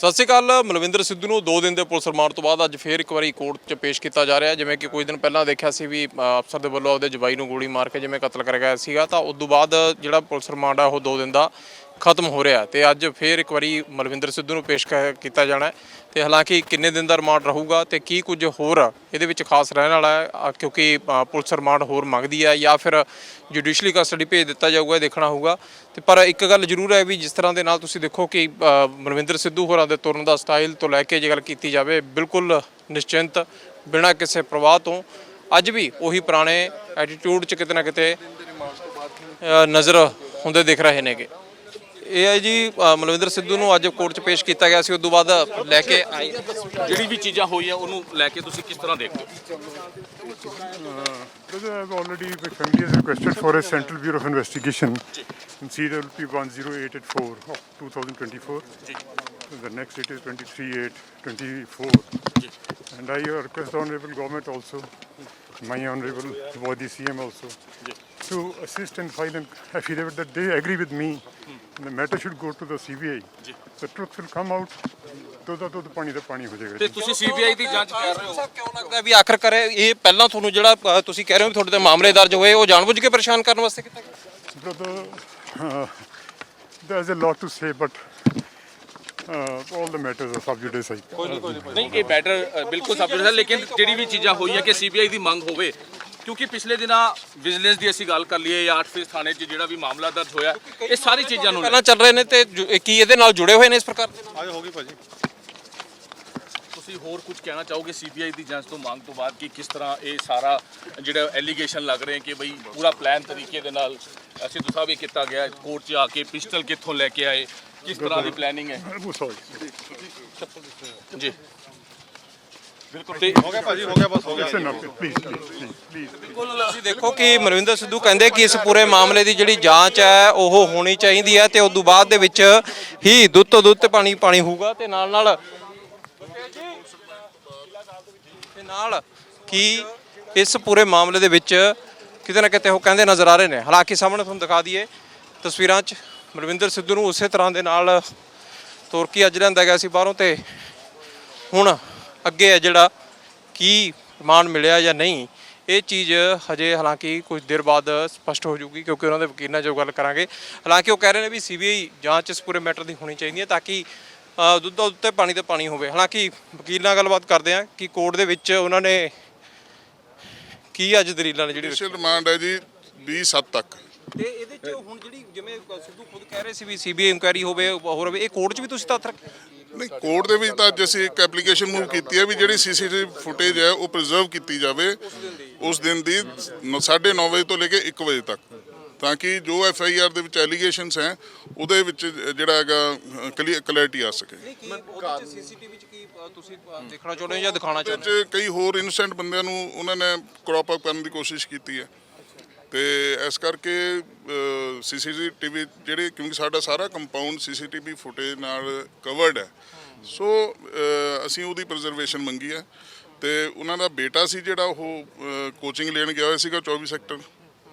ਸਤਿ ਸ਼੍ਰੀ ਅਕਾਲ, ਮਲਵਿੰਦਰ ਸਿੱਧੂ ਨੂੰ 2 ਦਿਨ ਦੇ ਪੁਲਿਸ ਰਿਮਾਂਡ ਤੋਂ ਬਾਅਦ ਅੱਜ ਫੇਰ ਇੱਕ ਵਾਰੀ ਕੋਰਟ 'ਚ ਪੇਸ਼ ਕੀਤਾ ਜਾ ਰਿਹਾ ਜਿਵੇਂ ਕਿ ਕੁਝ ਦਿਨ ਪਹਿਲਾਂ ਦੇਖਿਆ ਸੀ ਵੀ ਅਫਸਰ ਦੇ ਵੱਲੋਂ ਉਹਦੇ ਜਵਾਈ ਨੂੰ ਗੋਲੀ ਮਾਰ ਕੇ ਜਿਵੇਂ ਕਤਲ ਕਰ ਗਿਆ ਸੀਗਾ, ਤਾਂ ਉਸ ਤੋਂ ਬਾਅਦ ਜਿਹੜਾ ਪੁਲਿਸ ਰਿਮਾਂਡ ਆ ਉਹ 2 ਦਿਨ ਦਾ। ਖਤਮ ਹੋ ਰਿਹਾ ਤੇ ਅੱਜ ਫੇਰ ਇੱਕ ਵਾਰੀ ਮਲਵਿੰਦਰ ਸਿੱਧੂ ਨੂੰ ਪੇਸ਼ ਕ- ਕੀਤਾ ਜਾਣਾ ਹੈ। ਤੇ ਹਾਲਾਂਕਿ ਕਿੰਨੇ ਦਿਨ ਦਾ ਰਿਮਾਂਡ ਰਹੂਗਾ ਤੇ ਕੀ ਕੁਝ ਹੋਰ ਇਹਦੇ ਵਿੱਚ ਖਾਸ ਰਹਿਣ ਵਾਲਾ ਹੈ ਅ, ਕਿਉਂਕਿ ਅ, ਪੁਲਿਸ ਰਿਮਾਂਡ ਹੋਰ ਮੰਗਦੀ ਹੈ ਜਾਂ ਫਿਰ ਜੁਡੀਸ਼ਲੀ ਕਸਟਡੀ ਭੇਜ ਦਿੱਤਾ ਜਾਊਗਾ ਇਹ ਦੇਖਣਾ ਹੋਊਗਾ। ਤੇ ਪਰ ਇੱਕ ਗੱਲ ਜ਼ਰੂਰ ਹੈ ਵੀ ਜਿਸ ਤਰ੍ਹਾਂ ਦੇ ਨਾਲ ਤੁਸੀਂ ਦੇਖੋ ਕਿ ਅ, ਮਨਵਿੰਦਰ ਸਿੱਧੂ ਹੋਰਾਂ ਦੇ ਤੁਰਨ ਦਾ ਸਟਾਈਲ ਤੋਂ ਲੈ ਕੇ ਜੇ ਗੱਲ ਕੀਤੀ ਜਾਵੇ ਬਿਲਕੁਲ ਨਿਸ਼ਚਿੰਤ ਬਿਨਾਂ ਕਿਸੇ ਪ੍ਰਵਾਹ ਤੋਂ ਅੱਜ ਵੀ ਉਹੀ ਪੁਰਾਣੇ ਐਟੀਟਿਊਡ 'ਚ ਕਿਤੇ ਨਾ ਕਿਤੇ ਅ, ਨਜ਼ਰ ਹੁੰਦੇ ਦਿਖ ਰਹੇ ਨੇਗੇ। ਇਹ ਹੈ ਜੀ ਅ, ਮਲਵਿੰਦਰ ਸਿੱਧੂ ਨੂੰ ਅੱਜ ਕੋਰਟ 'ਚ ਪੇਸ਼ ਕੀਤਾ ਗਿਆ ਸੀ ਉਸ ਤੋਂ ਬਾਅਦ ਲੈ ਕੇ ਆਈ ਜਿਹੜੀ ਵੀ ਚੀਜ਼ਾਂ ਹੋਈਆਂ ਉਹਨੂੰ ਲੈ ਕੇ ਤੁਸੀਂ ਕਿਸ ਤਰ੍ਹਾਂ ਦੇਖਦੇ ਹੋ Brother, I've already, my family has requested for a Central Bureau of Investigation in CWP 10884 of 2024. The next date is 23-8-24. And I request the Honorable Government also, my Honorable Body CM also, to assist and file an affidavit that they agree with me. The matter should go to the CBI. The truth will come out. ਦੁੱਧ ਦਾ ਦੁੱਧ ਪਾਣੀ ਦਾ ਪਾਣੀ ਹੋ ਜਾਏਗਾ ਤੇ ਤੁਸੀਂ CBI ਦੀ ਜਾਂਚ ਕਰ ਰਹੇ ਹੋ ਸਾਹਿਬ ਕਿਉਂ ਲੱਗਦਾ ਵੀ ਆਖਰ ਕਰੇ ਇਹ ਪਹਿਲਾਂ ਤੁਹਾਨੂੰ ਜਿਹੜਾ ਅ, ਤੁਸੀਂ ਕਹਿ ਰਹੇ ਹੋ ਵੀ ਤੁਹਾਡੇ ਤੇ ਮਾਮਲੇ ਦਰਜ ਹੋਏ ਉਹ ਜਾਣਬੁੱਝ ਕੇ ਪਰੇਸ਼ਾਨ ਕਰਨ ਵਾਸਤੇ ਕੀਤਾ ਗਿਆ Brother, uh, there's a lot to say, but uh, all the matters are sub judice. I- ਨਹੀਂ ਇਹ ਬੈਟਰ ਬਿਲਕੁਲ ਸਭ ਹੈ ਲੇਕਿਨ ਜਿਹੜੀ ਵੀ ਚੀਜ਼ਾਂ ਹੋਈਆਂ ਕਿ ਸੀਬੀਆਈ ਦੀ ਮੰਗ ਹੋਵੇ ਕਿਉਂਕਿ ਪਿਛਲੇ ਦਿਨਾਂ ਵਿਜੀਲੈਂਸ ਦੀ ਅਸੀਂ ਗੱਲ ਕਰ ਲਈਏ ਜਾਂ 8 ਫੇਸ ਥਾਣੇ 'ਚ ਜਿਹੜਾ ਵੀ ਮਾਮਲਾ ਦਰਜ ਹੋਇਆ ਇਹ ਸਾਰੀ ਚੀਜ਼ਾਂ ਨੂੰ ਪਹਿਲਾਂ ਚੱਲ ਰਹੇ ਨੇ ਤੇ ਜੁ- ਕੀ ਇਹਦੇ ਨਾਲ ਜੁੜੇ ਹੋਏ ਨੇ ਇਸ ਪ੍ਰਕਾਰ ਦੇ ਨਾਲ? ਤੁਸੀਂ ਹੋਰ ਕੁਝ ਕਹਿਣਾ ਚਾਹੋਗੇ ਸੀਬੀਆਈ ਦੀ ਜਾਂਚ ਤੋਂ ਮੰਗ ਤੋਂ ਬਾਅਦ ਕਿ ਕਿਸ ਤਰ੍ਹਾਂ ਇਹ ਸਾਰਾ ਜਿਹੜਾ ਐਲੀਗੇਸ਼ਨ ਲੱਗ ਰਹੇ ਕਿ ਬਈ ਪੂਰਾ ਪਲਾਨ ਤਰੀਕੇ ਦੇ ਨਾਲ ਸਿੱਧੂ ਸਾਹਿਬ ਇਹ ਕੀਤਾ ਗਿਆ ਕੋਰਟ 'ਚ ਆ ਕੇ ਪਿਸਟਲ ਕਿੱਥੋਂ ਲੈ ਕੇ ਆਏ ਕਿਸ ਤਰ੍ਹਾਂ ਦੀ ਪਲੈਨਿੰਗ ਹੈ? ਬਿਲਕੁਲ. ਤੁਸੀਂ ਦੇਖੋ ਕਿ ਮਰਵਿੰਦਰ ਸਿੱਧੂ ਕਹਿੰਦੇ ਕਿ ਇਸ ਪੂਰੇ ਮਾਮਲੇ ਦੀ ਜਿਹੜੀ ਜਾਂਚ ਹੈ ਉਹ ਹੋਣੀ ਚਾਹੀਦੀ ਹੈ ਤੇ ਉਸ ਤੋਂ ਬਾਅਦ ਦੇ ਵਿੱਚ ਹੀ ਦੁੱਧ ਤੋਂ ਦੁੱਧ ਪਾਣੀ ਪਾਣੀ ਹੋਊਗਾ ਤੇ ਨਾਲ ਨਾਲ ਤੇ ਨਾਲ ਕੀ ਇਸ ਪੂਰੇ ਮਾਮਲੇ ਦੇ ਵਿੱਚ ਕਿਤੇ ਨਾ ਕਿਤੇ ਉਹ ਕਹਿੰਦੇ ਨਜ਼ਰ ਆ ਰਹੇ ਨੇ। ਹਾਲਾਂਕਿ ਸਾਹਮਣੇ ਤੁਹਾਨੂੰ ਦਿਖਾ ਦਈਏ ਤਸਵੀਰਾਂ 'ਚ ਮਰਵਿੰਦਰ ਸਿੱਧੂ ਨੂੰ ਉਸੇ ਤਰ੍ਹਾਂ ਦੇ ਨਾਲ ਤੁਰਕੀ ਅੱਜ ਲਿਆਂਦਾ ਗਿਆ ਸੀ ਬਾਹਰੋਂ ਤੇ ਹੁਣ ਅੱਗੇ ਹੈ ਜਿਹੜਾ ਕੀ ਰਿਮਾਂਡ ਮਿਲਿਆ ਜਾਂ ਨਹੀਂ ਇਹ ਚੀਜ਼ ਹਜੇ ਹਾਲਾਂਕਿ ਕੁਝ ਦੇਰ ਬਾਅਦ ਸਪਸ਼ਟ ਹੋ ਜਾਊਗੀ ਕਿਉਂਕਿ ਉਹਨਾਂ ਦੇ ਵਕੀਲ ਨਾਲ ਜੋ ਗੱਲ ਕਰਾਂਗੇ। ਹਾਲਾਂਕਿ ਉਹ ਕਹਿ ਰਹੇ ਨੇ ਵੀ ਸੀਬੀਆਈ ਜਾਂਚ ਇਸ ਪੂਰੇ ਮੈਟਰ ਦੀ ਹੋਣੀ ਚਾਹੀਦੀ ਹੈ ਤਾਂ ਕਿ ਦੁੱਧ ਦਾ ਦੁੱਧ ਤੇ ਪਾਣੀ ਤੇ ਪਾਣੀ ਹੋਵੇ। ਹਾਲਾਂਕਿ ਵਕੀਲ ਨਾਲ ਗੱਲਬਾਤ ਕਰਦੇ ਆ ਕਿ ਕੋਰਟ ਦੇ ਵਿੱਚ ਉਹਨਾਂ ਨੇ ਕੀ ਅੱਜ ਦਲੀਲਾਂ ਨੇ ਜਿਹੜੀ ਜੁਡੀਸ਼ੀਅਲ ਰਿਮਾਂਡ ਹੈ ਜੀ 20 ਸੱਤ ਤੱਕ। ਤੇ ਇਹਦੇ ਚ ਹੁਣ ਜਿਹੜੀ ਜਿਵੇਂ ਸਿੱਧੂ ਖੁਦ ਕਹਿ ਰਹੇ ਸੀ ਵੀ ਸੀਬੀਆਈ ਇਨਕੁਆਇਰੀ ਹੋਵੇ ਹੋਰ ਹੋਵੇ ਇਹ ਕੋਰਟ 'ਚ ਵੀ ਤੁਸੀਂ ਤੱਥ ਰੱਖਿਆ ਨਹੀਂ ਕੋਰਟ ਦੇ ਵਿੱਚ ਤਾਂ ਅੱਜ ਅਸੀਂ ਇੱਕ ਐਪਲੀਕੇਸ਼ਨ ਮੂਵ ਕੀਤੀ ਹੈ ਵੀ ਜਿਹੜੀ ਸੀਸੀਟੀਵੀ ਫੁਟੇਜ ਹੈ ਉਹ ਪ੍ਰੀਜ਼ਰਵ ਕੀਤੀ ਜਾਵੇ ਉਸ ਦਿਨ ਦੀ 9:30 ਵਜੇ ਤੋਂ ਲੈ ਕੇ 1 ਵਜੇ ਤੱਕ। ਤਾਂ ਕਿ ਜੋ ਐਫ ਆਈ ਆਰ ਦੇ ਵਿੱਚ ਐਲੀਗੇਸ਼ਨਸ ਹੈ ਉਹਦੇ ਵਿੱਚ ਜਿਹੜਾ ਹੈਗਾ ਕਲੈਰਿਟੀ ਆ ਸਕੇ। ਸੀਸੀਟੀਵੀ ਚ ਕੀ ਤੁਸੀਂ ਦੇਖਣਾ ਚਾਹੁੰਦੇ ਹੋ ਜਾਂ ਦਿਖਾਉਣਾ ਚਾਹੁੰਦੇ ਹੋ? ਕਈ ਹੋਰ ਇਨੋਸੈਂਟ ਬੰਦਿਆਂ ਨੂੰ ਉਹਨਾਂ ਨੇ ਕ੍ਰੌਪ ਅਪ ਕਰਨ ਦੀ ਕੋਸ਼ਿਸ਼ ਕੀਤੀ ਹੈ। ਤੇ ਇਸ ਕਰਕੇ ਸੀਸੀਟੀਵੀ ਜਿਹੜੇ ਕਿਉਂਕਿ ਸਾਡਾ ਸਾਰਾ ਕੰਪਾਊਂਡ ਸੀਸੀਟੀਵੀ ਫੁਟੇਜ ਨਾਲ ਕਵਰਡ ਹੈ। ਸੋ ਅਸੀਂ ਉਹਦੀ ਪ੍ਰੀਜ਼ਰਵੇਸ਼ਨ ਮੰਗੀ ਹੈ। ਤੇ ਉਹਨਾਂ ਦਾ ਬੇਟਾ ਸੀ ਜਿਹੜਾ ਉਹ ਕੋਚਿੰਗ ਲੈਣ ਗਿਆ ਹੋਇਆ ਸੀਗਾ 24 ਸੈਕਟਰ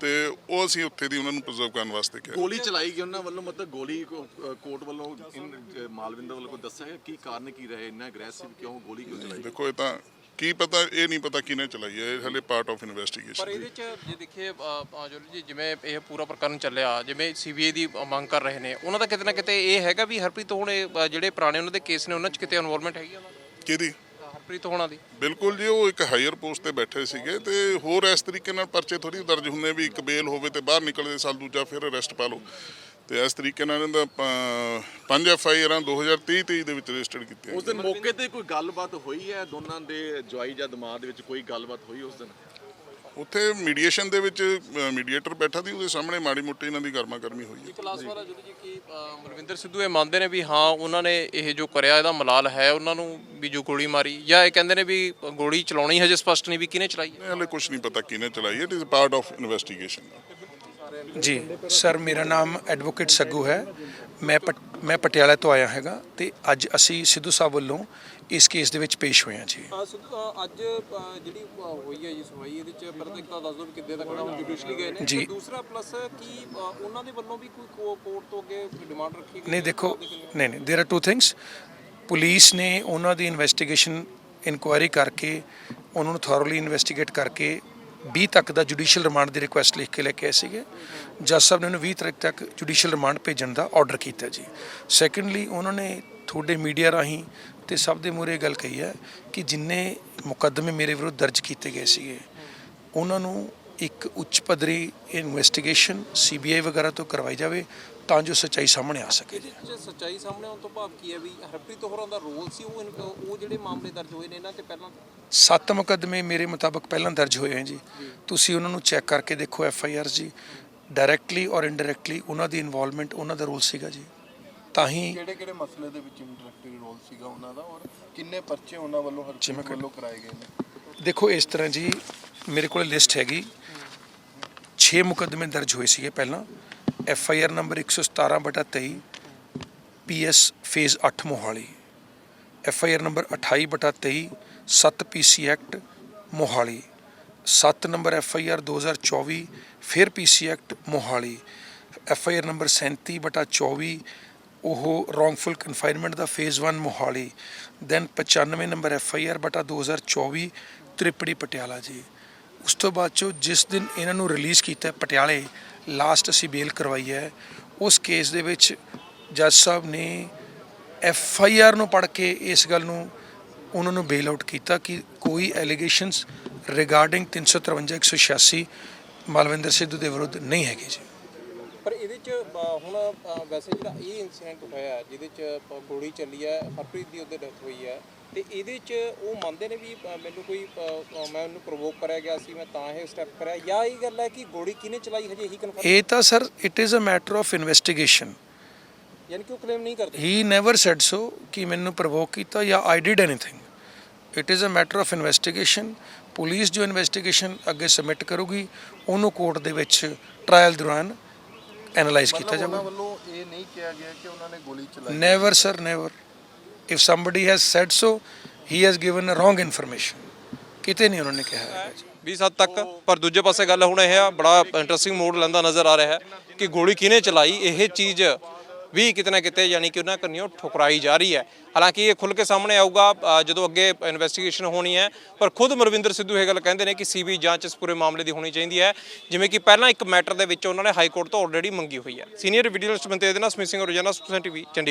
ਤੇ ਉਹ ਅਸੀਂ ਉੱਥੇ ਦੀ ਉਹਨਾਂ ਨੂੰ ਪ੍ਰੀਜ਼ਰਵ ਕਰਨ ਵਾਸਤੇ ਕਿਹਾ। ਗੋਲੀ ਚਲਾਈ ਗਈ ਉਹਨਾਂ ਵੱਲੋਂ ਮਤਲਬ ਗੋਲੀ ਕੋਰਟ ਵੱਲੋਂ ਮਾਲਵਿੰਦਰ ਵੱਲੋਂ ਦੱਸਿਆ ਕੀ ਕਾਰਨ ਕੀ ਰਹੇ? ਇੰਨਾ ਅਗਰੈਸਿਵ ਕਿਉਂ ਗੋਲੀ ਕਿਉਂ ਚਲਾਈ? ਦੇਖੋ ਇਹ ਤਾਂ ਕੀ ਪਤਾ ਇਹ ਨਹੀਂ ਪਤਾ ਕਿਹਨੇ ਚਲਾਈ ਹੈ ਇਹ ਹਲੇ ਪਾਰਟ ਆਫ ਪਰ ਇਨਵੈਸਟੀਗੇਸ਼ਨ ਇਹਦੇ ਚ ਜੇ ਦੇਖੀਏ ਜੋਲ ਜੀ ਜਿਵੇਂ ਇਹ ਪੂਰਾ ਪ੍ਰਕਰਨ ਚੱਲਿਆ ਜਿਵੇਂ ਸੀਬੀਆਈ ਦੀ ਮੰਗ ਕਰ ਰਹੇ ਨੇ ਉਹਨਾਂ ਦਾ ਕਿਤੇ ਨਾ ਕਿਤੇ ਇਹ ਹੈਗਾ ਵੀ ਹਰਪ੍ਰੀਤ ਹੁਣ ਜਿਹੜੇ ਪੁਰਾਣੇ ਉਹਨਾਂ ਦੇ ਕੇਸ ਨੇ ਉਹਨਾਂ ਚ ਕਿਤੇ ਇਨਵੋਲਵਮੈਂਟ ਹੈਗੀ ਉਹਨਾਂ ਦੀ? ਕਿਹਦੀ? ਹਰਪ੍ਰੀਤ ਹੋਣਾ ਦੀ। ਬਿਲਕੁਲ ਜੀ ਉਹ ਇੱਕ ਹਾਇਰ ਪੋਸਟ ਤੇ ਬੈਠੇ ਸੀਗੇ ਤੇ ਹੋਰ ਇਸ ਤਰੀਕੇ ਨਾਲ ਪਰਚੇ ਥੋੜੀ ਦਰਜ ਹੁੰਦੇ ਵੀ ਇੱਕ ਬੇਲ ਹੋਵੇ ਤੇ ਬਾਹਰ ਨਿਕਲਦੇ ਸਾਲ ਦੂਜਾ ਫਿਰ ਅਰੈਸਟ ਪਾ ਲਓ। ਤੇ ਇਸ ਤਰੀਕੇ ਨਾਲ ਇਹਨਾਂ ਦਾ ਐਫ ਆਈ ਆਰਾਂ 2023 23 ਦੇ ਵਿੱਚ ਰਜਿਸਟਰਡ ਕੀਤੀਆਂ ਉਸ ਦਿਨ ਮੌਕੇ ਤੇ ਕੋਈ ਗੱਲਬਾਤ ਹੋਈ ਹੈ? ਦੋਨਾਂ ਦੇ ਜਵਾਈ ਜਾਂ ਦਮਾਦ ਦੇ ਵਿੱਚ ਕੋਈ ਗੱਲਬਾਤ ਹੋਈ ਉਸ ਦਿਨ? ਉੱਥੇ ਮੀਡੀਏਸ਼ਨ ਦੇ ਵਿੱਚ ਮੀਡੀਏਟਰ ਬੈਠਾ ਸੀ ਉਹਦੇ ਸਾਹਮਣੇ ਮਾੜੀ ਮੋਟੀ ਇਹਨਾਂ ਦੀ ਗਰਮਾ ਗਰਮੀ ਹੋਈ ਹੈ। ਕਲਾਸ ਵਾਲਾ ਜੋਲ ਜੀ ਕਿ ਅ, ਮਲਵਿੰਦਰ ਸਿੱਧੂ ਇਹ ਮੰਨਦੇ ਨੇ ਵੀ ਹਾਂ ਉਹਨਾਂ ਨੇ ਇਹ ਜੋ ਕਰਿਆ ਇਹਦਾ ਮਲਾਲ ਹੈ ਉਹਨਾਂ ਨੂੰ ਵੀ ਜੋ ਗੋਲੀ ਮਾਰੀ ਜਾਂ ਇਹ ਕਹਿੰਦੇ ਨੇ ਵੀ ਗੋਲੀ ਚਲਾਉਣੀ ਹਜੇ ਸਪਸ਼ਟ ਨਹੀਂ ਵੀ ਕਿਹਨੇ ਚਲਾਈ ਹੈ? ਹਲੇ ਕੁਝ ਨਹੀਂ ਪਤਾ ਕਿਹਨੇ ਚਲਾਈ ਹੈ it is part of investigation ਜੀ ਸਰ ਮੇਰਾ ਨਾਮ ਐਡਵੋਕੇਟ ਸੱਗੂ ਹੈ ਮੈਂ ਪਟ- ਮੈਂ ਪਟਿਆਲਾ ਤੋਂ ਆਇਆ ਹੈਗਾ ਤੇ ਅੱਜ ਅਸੀਂ ਸਿੱਧੂ ਸਾਹਿਬ ਵੱਲੋਂ ਇਸ ਕੇਸ ਦੇ ਵਿੱਚ ਪੇਸ਼ ਹੋਏ ਹਾਂ ਜੀ ਅੱਜ ਜਿਹੜੀ ਹੋਈ ਹੈ ਜੀ ਸੁਣਵਾਈ ਇਹਦੇ ਚ ਪਰ ਇੱਕ ਤਾਂ ਦੱਸ ਦਿਓ ਵੀ ਕਿੱਦੇ ਤੱਕ ਹੁਣ ਜੁਡੀਸ਼ਲੀ ਗਏ ਨੇ ਜੀ। ਤੇ ਦੂਸਰਾ ਪਲੱਸ ਕੀ ਉਹਨਾਂ ਦੇ ਵੱਲੋਂ ਵੀ ਕੋਈ ਕੋਰਟ ਤੋਂ ਅੱਗੇ ਡਿਮਾਂਡ ਰੱਖੀ ਗਈ ਨਹੀਂ ਹੈ? ਦੇਖੋ ਨਹੀਂ ਨਹੀਂ there are two things police ਨੇ ਉਹਨਾਂ ਦੀ ਇਨਵੈਸਟੀਗੇਸ਼ਨ ਇਨਕੁਆਇਰੀ ਕਰਕੇ ਉਹਨਾਂ ਨੂੰ ਥੋਰਲੀ ਇਨਵੈਸਟੀਗੇਟ ਕਰਕੇ 20 ਤੱਕ ਦਾ ਜੁਡੀਸ਼ੀਅਲ ਰਿਮਾਂਡ ਦੀ ਰਿਕੁਐਸਟ ਲਿਖ ਕੇ ਲੈ ਕੇ ਆਏ ਸੀਗੇ। ਜੱਜ ਸਾਹਿਬ ਨੇ ਉਹਨੂੰ 20 ਤਰੀਕ ਤੱਕ ਜੁਡੀਸ਼ੀਅਲ ਰਿਮਾਂਡ ਭੇਜਣ ਦਾ ਆਰਡਰ ਕੀਤਾ ਜੀ। ਸੈਕੰਡਲੀ ਉਹਨਾਂ ਨੇ ਤੁਹਾਡੇ ਮੀਡੀਆ ਰਾਹੀਂ ਤੇ ਸਭ ਦੇ ਮੂਹਰੇ ਇਹ ਗੱਲ ਕਹੀ ਹੈ ਕਿ ਜਿੰਨੇ ਮੁਕੱਦਮੇ ਮੇਰੇ ਵਿਰੁੱਧ ਦਰਜ ਕੀਤੇ ਗਏ ਸੀਗੇ, ਉਹਨਾਂ ਨੂੰ ਇੱਕ ਉੱਚ ਪੱਧਰੀ ਇਨਵੈਸਟੀਗੇਸ਼ਨ ਸੀਬੀਆਈ ਵਗੈਰਾ ਤੋਂ ਕਰਵਾਈ ਜਾਵੇ ਤਾਂ ਜੋ ਸੱਚਾਈ ਸਾਹਮਣੇ ਆ ਸਕੇ ਜੀ। ਜੇ ਸੱਚਾਈ ਸਾਹਮਣੇ ਆਉਣ ਤੋਂ ਭਾਵ ਕੀ ਹੈ ਵੀ ਹਰਪ੍ਰੀਤ ਹੋਰਾਂ ਦਾ ਰੋਲ ਸੀ ਉਹ ਉਹ ਜਿਹੜੇ ਮਾਮਲੇ ਦਰਜ ਹੋਏ ਨੇ ਇਹਨਾਂ ਤੇ ਪਹਿਲਾਂ? ਸੱਤ ਮੁਕੱਦਮੇ ਮੇਰੇ ਮੁਤਾਬਕ ਪਹਿਲਾਂ ਦਰਜ ਹੋਏ ਹਨ ਜੀ। ਤੁਸੀਂ ਉਹਨਾਂ ਨੂੰ ਚੈੱਕ ਕਰਕੇ ਦੇਖੋ ਐਫ ਆਈ ਆਰ ਜੀ। ਡਾਇਰੈਕਟਲੀ ਔਰ ਇਨਡਾਇਰੈਕਟਲੀ ਉਹਨਾਂ ਦੀ ਇਨਵੋਲਵਮੈਂਟ ਉਹਨਾਂ ਦਾ ਰੋਲ ਸੀਗਾ ਜੀ। ਤਾਂ ਹੀ ਕਿਹੜੇ ਕਿਹੜੇ ਮਸਲੇ ਦੇ ਵਿੱਚ ਇੰਟਰੈਕਟਿਵ ਰੋਲ ਸੀਗਾ ਉਹਨਾਂ ਦਾ ਔਰ ਕਿੰਨੇ ਪਰਚੇ ਉਹਨਾਂ ਵੱਲੋਂ ਹਰਜੀਤ ਵੱਲੋਂ ਕਰਾਏ ਗਏ ਨੇ? ਦੇਖੋ ਇਸ ਤਰ੍ਹਾਂ ਜੀ ਮੇਰੇ ਕੋਲ ਲਿਸਟ ਹੈਗੀ। 6 ਮੁਕੱਦਮੇ ਦਰਜ ਹੋਏ ਸੀਗੇ ਪਹਿਲਾਂ। ਐਫ ਆਈ ਆਰ ਨੰਬਰ 117 ਬਟਾ 23 P S phase 8 Mohali. F I R number 28 ਬਟਾ 23 7 P C act Mohali. 7 number F I R 2024 ਫਿਰ P C act Mohali. F I R number 37 ਬਟਾ 24 ਉਹ wrongful confinement the phase 1 Mohali. Then 95 number F I R ਬਟਾ 2024 Tripuri Patiala ਜੀ। ਉਸ ਤੋਂ ਬਾਅਦ ਚੋਂ ਜਿਸ ਦਿਨ ਇਹਨਾਂ ਨੂੰ ਰਿਲੀਜ਼ ਕੀਤਾ ਪਟਿਆਲੇ ਲਾਸਟ ਅਸੀਂ ਬੇਲ ਕਰਵਾਈ ਹੈ, ਉਸ ਕੇਸ ਦੇ ਵਿੱਚ ਜੱਜ ਸਾਹਿਬ ਨੇ ਐਫ ਆਈ ਆਰ ਨੂੰ ਪੜ੍ਹ ਕੇ ਇਸ ਗੱਲ ਨੂੰ ਉਹਨਾਂ ਨੂੰ ਬੇਲ ਆਊਟ ਕੀਤਾ ਕਿ ਕੋਈ ਐਲੀਗੇਸ਼ਨਸ ਰਿਗਾਰਡਿੰਗ 353 186 ਮਾਲਵਿੰਦਰ ਸਿੱਧੂ ਦੇ ਵਿਰੁੱਧ ਨਹੀਂ ਹੈਗੇ ਜੀ। ਹੁਣ ਵੈਸੇ ਜਿਹੜਾ ਇਹ ਇਨਸੀਡੈਂਟ ਹੋਇਆ ਜਿਹਦੇ ਚ ਗੋਲੀ ਚੱਲੀ ਹੈ ਹਰਪ੍ਰੀਤ ਦੀ ਉਹਦੇ ਡੈਥ ਹੋਈ ਹੈ ਤੇ ਇਹਦੇ ਚ ਉਹ ਮੰਨਦੇ ਨੇ ਵੀ ਮੈਨੂੰ ਕੋਈ ਮੈਂ ਉਹਨੂੰ ਪ੍ਰੋਵੋਕ ਕਰਿਆ ਗਿਆ ਸੀ ਮੈਂ ਤਾਂ ਇਹ ਸਟੈਪ ਕਰਿਆ ਜਾਂ ਇਹ ਗੱਲ ਹੈ ਕਿ ਗੋਲੀ ਕਿਹਨੇ ਚਲਾਈ ਹਜੇ ਇਹੀ ਕਨਫਰਮ ਇਹ ਤਾਂ sir it is a matter of investigation ਯਾਨੀ ਕਿ ਉਹ ਕਲੇਮ ਨਹੀਂ ਕਰਦੇ? ਹੀ ਨੈਵਰ ਸੈਡ ਸੋ ਕਿ ਮੈਨੂੰ ਪ੍ਰੋਵੋਕ ਕੀਤਾ ਜਾਂ I did anything it is a matter of investigation police ਜੋ ਇਨਵੈਸਟੀਗੇਸ਼ਨ ਅੱਗੇ ਸਬਮਿਟ ਕਰੂਗੀ ਉਹਨੂੰ ਕੋਰਟ ਦੇ ਵਿੱਚ ਟ੍ਰਾਇਲ ਦੌਰਾਨ ਐਨਾਲਾਈਜ਼ ਕੀਤਾ ਮਤਲਬ ਉਹਨਾਂ ਵੱਲੋਂ ਇਹ ਨਹੀਂ ਕਿਹਾ ਗਿਆ ਕਿ ਉਹਨਾਂ ਨੇ ਗੋਲੀ ਚਲਾਈ। Never sir never if somebody has said so he has given a wrong information. ਕਿਤੇ ਨਹੀਂ ਉਹਨਾਂ ਨੇ ਕਿਹਾ ਜੀ। 20 ਹੱਦ ਤੱਕ ਪਰ ਦੂਜੇ ਪਾਸੇ ਗੱਲ ਹੁਣ ਇਹ ਆ ਬੜਾ ਇੰਟਰਸਟਿੰਗ ਮੋਡ ਲੈਂਦਾ ਨਜ਼ਰ ਆ ਰਿਹਾ ਹੈ ਕਿ ਗੋਲੀ ਕਿਹਨੇ ਚਲਾਈ? ਇਹ ਚੀਜ਼ ਵੀ ਕਿਤੇ ਨਾ ਕਿਤੇ ਯਾਨੀ ਕਿ ਉਹਨਾਂ ਕੰਨਿਓ ਠੁਕਰਾਈ ਜਾ ਰਹੀ ਹੈ। ਹਾਲਾਂਕਿ ਇਹ ਖੁੱਲ ਕੇ ਸਾਹਮਣੇ ਆਊਗਾ ਜਦੋਂ ਅੱਗੇ ਇਨਵੈਸਟੀਗੇਸ਼ਨ ਹੋਣੀ ਹੈ। ਪਰ ਖੁਦ ਮਰਵਿੰਦਰ ਸਿੱਧੂ ਇਹ ਗੱਲ ਕਹਿੰਦੇ ਨੇ ਕਿ ਸੀਬੀ ਜਾਂਚ ਇਸ ਪੂਰੇ ਮਾਮਲੇ ਦੀ ਹੋਣੀ ਚਾਹੀਦੀ ਹੈ। ਜਿਵੇਂ ਕਿ ਪਹਿਲਾਂ ਇੱਕ ਮੈਟਰ ਦੇ ਵਿੱਚ ਉਹਨਾਂ ਨੇ ਹਾਈ ਕੋਰਟ ਤੋਂ ਆਲਰੇਡੀ ਮੰਗੀ ਹੋਈ ਹੈ। ਸੀਨੀਅਰ ਵੀਡੀਓ ਜਰਨਲਿਸਟ ਬੰਤੇ ਦੇ ਨਾਲ ਸਮਿਤ ਸਿੰਘ ਰੋਜ਼ਾਨਾ ਸੁਪਰਸੈਂਟ ਟੀਵੀ ਚੰਡੀਗੜ੍ਹ।